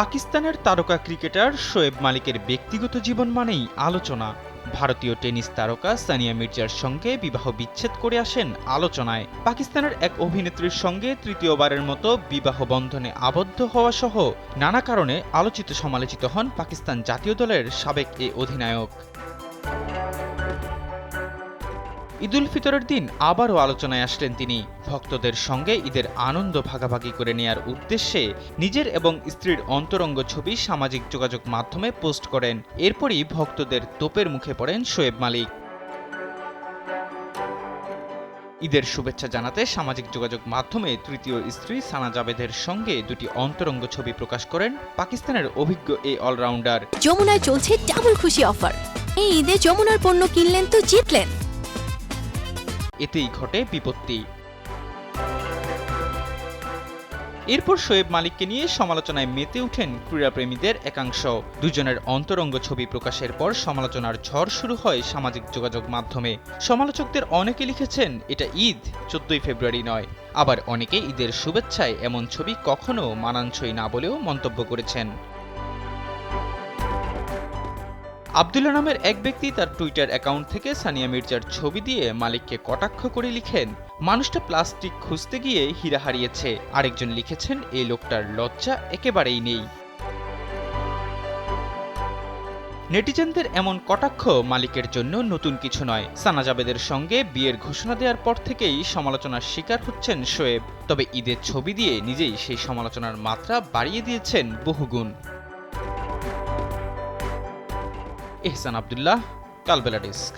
পাকিস্তানের তারকা ক্রিকেটার শোয়েব মালিকের ব্যক্তিগত জীবন মানেই আলোচনা। ভারতীয় টেনিস তারকা সানিয়া মির্জার সঙ্গে বিবাহ বিচ্ছেদ করে আসেন আলোচনায়। পাকিস্তানের এক অভিনেত্রীর সঙ্গে তৃতীয়বারের মতো বিবাহ বন্ধনে আবদ্ধ হওয়া সহ নানা কারণে আলোচিত সমালোচিত হন পাকিস্তান জাতীয় দলের সাবেক এ অধিনায়ক। ঈদুল ফিতরের দিন আবারও আলোচনায় আসলেন তিনি। ভক্তদের সঙ্গে ঈদের আনন্দ ভাগাভাগি করে নেয়ার উদ্দেশ্যে নিজের এবং স্ত্রীর অন্তরঙ্গ ছবি সামাজিক যোগাযোগ মাধ্যমে পোস্ট করেন। এরপরই ভক্তদের তোপের মুখে পড়েন শোয়েব মালিক। ঈদের শুভেচ্ছা জানাতে সামাজিক যোগাযোগ মাধ্যমে তৃতীয় স্ত্রী সানা জাবেদের সঙ্গে দুটি অন্তরঙ্গ ছবি প্রকাশ করেন পাকিস্তানের অভিজ্ঞ এই অলরাউন্ডার। যমুনায় চলছে ডাবল খুশি অফার এই ঈদে যমুনার পণ্য কিনলেন তো জিতলেন। এতেই ঘটে বিপত্তি। এরপর শোয়েব মালিককে নিয়ে সমালোচনায় মেতে ওঠেন ক্রীড়াপ্রেমীদের একাংশ। দুজনের অন্তরঙ্গ ছবি প্রকাশের পর সমালোচনার ঝড় শুরু হয় সামাজিক যোগাযোগ মাধ্যমে। সমালোচকদের অনেকে লিখেছেন, এটা ঈদ, চোদ্দই ফেব্রুয়ারি নয়। আবার অনেকে ঈদের শুভেচ্ছায় এমন ছবি কখনো মানানসই না বলেও মন্তব্য করেছেন। আবদুল্লা নামের এক ব্যক্তি তার টুইটার অ্যাকাউন্ট থেকে সানিয়া মির্জার ছবি দিয়ে মালিককে কটাক্ষ করে লিখেন, মানুষটা প্লাস্টিক খুঁজতে গিয়ে হীরা হারিয়েছে। আরেকজন লিখেছেন এই লোকটার লজ্জা একেবারেই নেই। নেটিজেনদের এমন কটাক্ষ মালিকের জন্য নতুন কিছু নয়। সানা জাবেদের সঙ্গে বিয়ের ঘোষণা দেওয়ার পর থেকেই সমালোচনার শিকার হচ্ছেন শোয়েব। তবে ঈদের ছবি দিয়ে নিজেই সেই সমালোচনার মাত্রা বাড়িয়ে দিয়েছেন বহুগুণ। এহসান আবদুল্লাহ কালবেলা ডেস্ক।